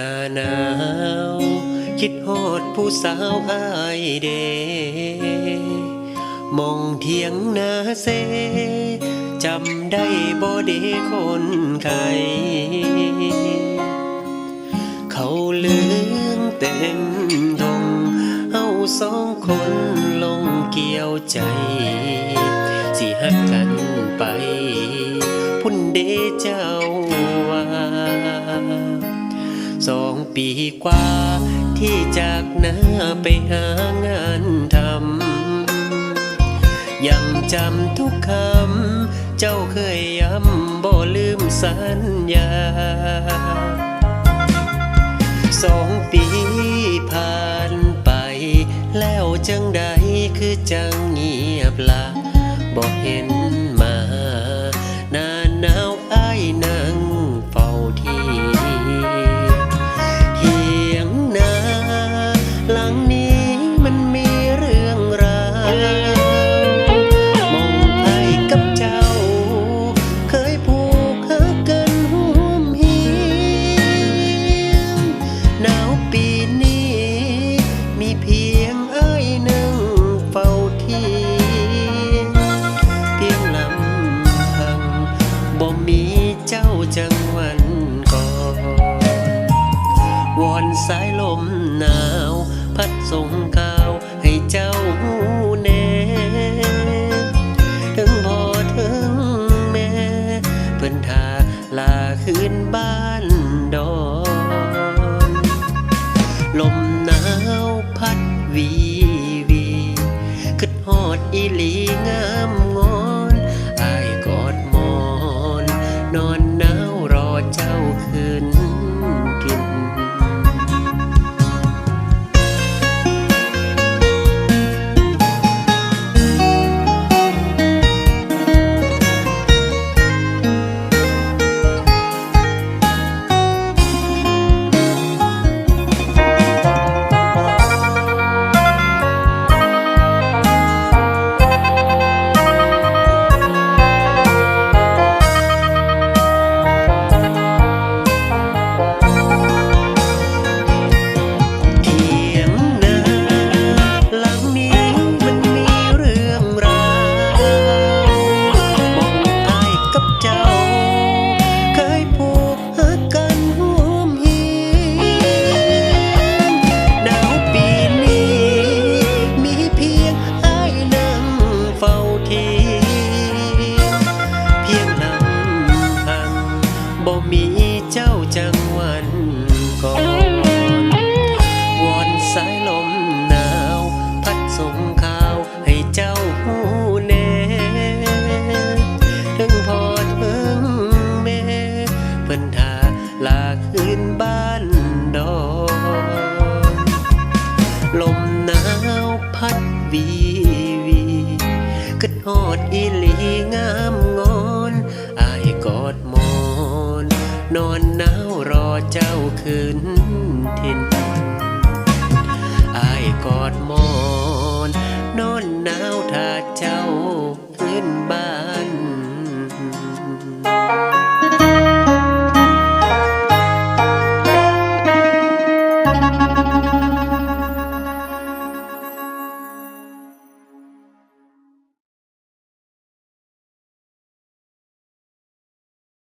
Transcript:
หน้าหนาว คิดฮอดผู้สาวอายเด มองเทียงนาเซจำได้บ่เดคนไข้เขาลืมเต็มทงเฮาสองคนลงเกี่ยวใจ สิหักกันไป พุ่นเดเจ้าว่า สองปีกว่า ที่จากหน้าไปหางานทำยังจำทุกคำ เจ้าเคยย้ำบ่ลืมสัญญา สองปีผ่านไป แล้วจังใดคือจังเงียบละบ่เห็น จังหวันก่อนวอนสายลมหนาว พัดส่งข่าวให้เจ้าหูแน่ถึงพ่อถึงแม่เพิ่นทาลาคืนบ้านดอนลมหนาวพัดวีวีคิดฮอดอีหลีงาม ลมหนาวพัดวีวีกระฮอดอีหลีงามงอนอายกอดมอน นอนหนาวรอเจ้าคืนทินอายกอดมอน